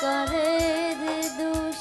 করে দোষ